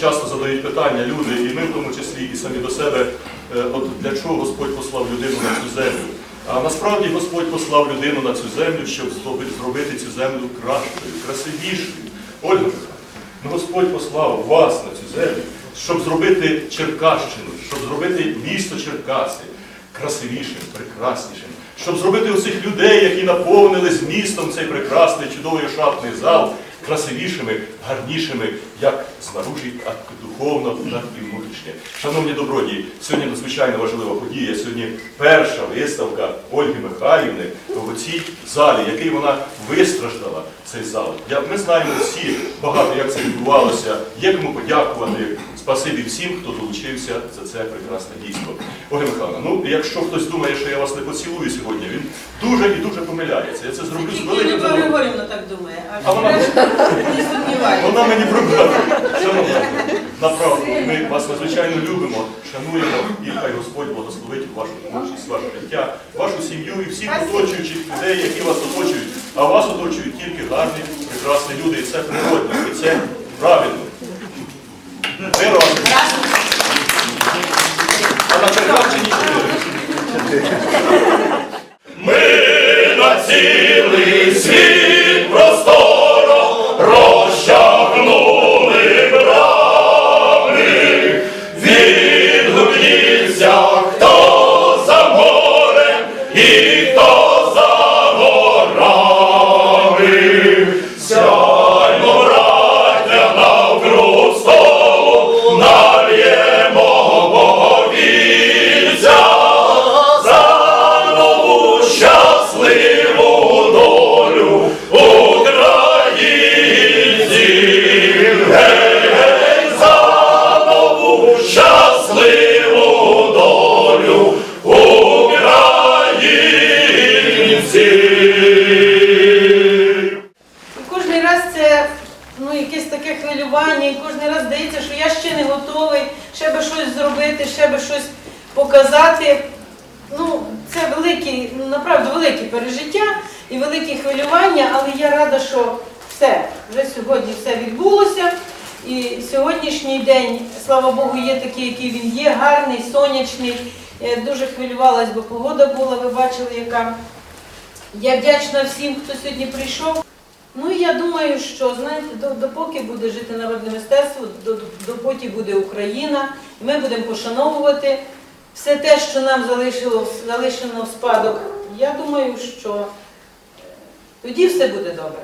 часто задають питання люди, і ми в тому числі, і самі до себе, е, от для чого Господь послав людину на цю землю. А насправді Господь послав людину на цю землю, щоб зробити цю землю кращою, красивішою. Ольга ну Господь послав вас на цю землю, щоб зробити Черкащину, щоб зробити місто Черкаси красивішим, прекраснішим, щоб зробити усіх людей, які наповнили змістом цей прекрасний, чудовий шатний зал, красивішими, гарнішими, як знаружі, так духовно, так і внутрішньо. Шановні добродії, сьогодні надзвичайно важлива подія. Сьогодні перша виставка Ольги Михайлівни в цій залі, який вона вистраждала цей зал. Ми знаємо всі багато, як це відбувалося. Є кому подякувати. Спасибі всім, хто долучився за це прекрасне дійство. Ольга Михайловна, ну якщо хтось думає, що я вас не поцілую сьогодні, він дуже і дуже помиляється. Я це зроблю з великим задоволенням. Григорівна так думає, А вона- не сумнівається. Вона мені пробрала. Шановна, направду, ми вас надзвичайно любимо, шануємо і хай Господь благословить вашу творчість, ваше життя, вашу сім'ю і всіх оточуючих людей, які вас оточують. А вас оточують тільки гарні, прекрасні люди. І це природно, і це правильно. Ми на цілий світ кожен раз це ну, якесь таке хвилювання, і кожен раз здається, що я ще не готовий, ще би щось зробити, ще би щось показати. Ну, це великі, ну, направду великі пережиття і великі хвилювання, але я рада, що все, вже сьогодні все відбулося. І сьогоднішній день, слава Богу, є такий, який він є, гарний, сонячний. Я дуже хвилювалась, бо погода була, ви бачили, яка. Я вдячна всім, хто сьогодні прийшов. Ну і я думаю, що знаєте, допоки буде жити народне мистецтво, до- допоки буде Україна, і ми будемо пошановувати все те, що нам залишило, залишено в спадок. Я думаю, що е, тоді все буде добре.